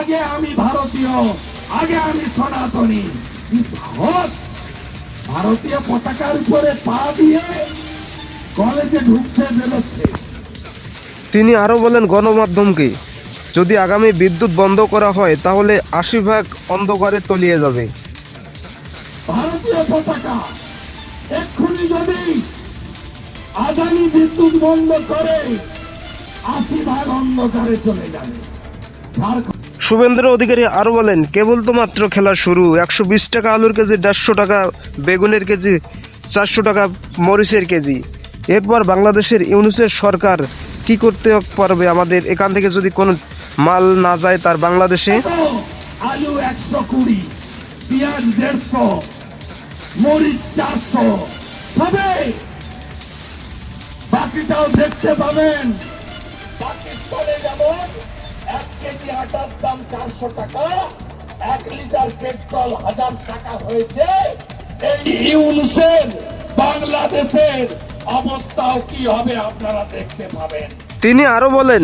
আগে আমি ভারতীয় আগে আমি সনাতনী। কি সাহস ভারতীয় পতাকার উপরে পা দিয়ে কলেজে ঢুকছে বেরোচ্ছে। তিনি আরও বলেন গণমাধ্যমকে যদি আগামী বিদ্যুৎ বন্ধ করা হয় তাহলে আশি ভাগ অন্ধকারে তলিয়ে যাবে। ভারতীয় পতাকা এক্ষুনি যদি আদানি বিদ্যুৎ বন্ধ করে আশি ভাগ অন্ধকারে চলে যাবে। ঝাড়খণ্ড শুভেন্দ্র অধিকারী আরও বলেন কেবল তো মাত্র খেলা শুরু, একশো বিশ টাকা আলুর কেজি, দেড়শো টাকা বেগুনের কেজি, চারশো টাকা মরিচের কেজি। এরপর বাংলাদেশের ইউনুসের সরকার কি করতে পারবে? আমাদের এখান থেকে যদি কোনো মাল না যায় তার বাংলাদেশে? আলু একশো কুড়ি, পেঁয়াজ দেড়শো, মরিচ চারশো। বাকিটাও দেখতে পাবেন। আটার দাম চারশো টাকা, এক লিটার পেট্রোল হাজার টাকা হয়েছে। বাংলাদেশের অবস্থাও কি হবে আপনারা দেখতে পাবেন। তিনি আরও বলেন,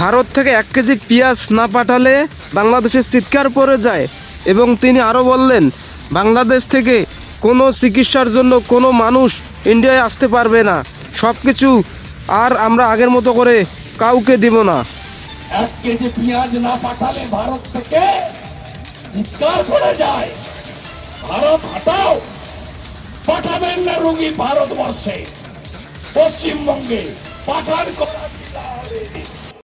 ভারত থেকে এক কেজি পেঁয়াজ না পাঠালে বাংলাদেশের চিৎকার পড়ে যায়। এবং তিনি আরও বললেন, বাংলাদেশ থেকে কোনো চিকিৎসার জন্য কোনো মানুষ ইন্ডিয়ায় আসতে পারবে না। সব কিছু আর আমরা আগের মতো করে কাউকে দিব না। এক কেজি পেঁয়াজ না পাঠালে ভারত থেকে চিৎকার করে যায়। ভারত হাটাও। পাঠাবেন না রুগী ভারতবর্ষে। পশ্চিমবঙ্গে পাঠান করা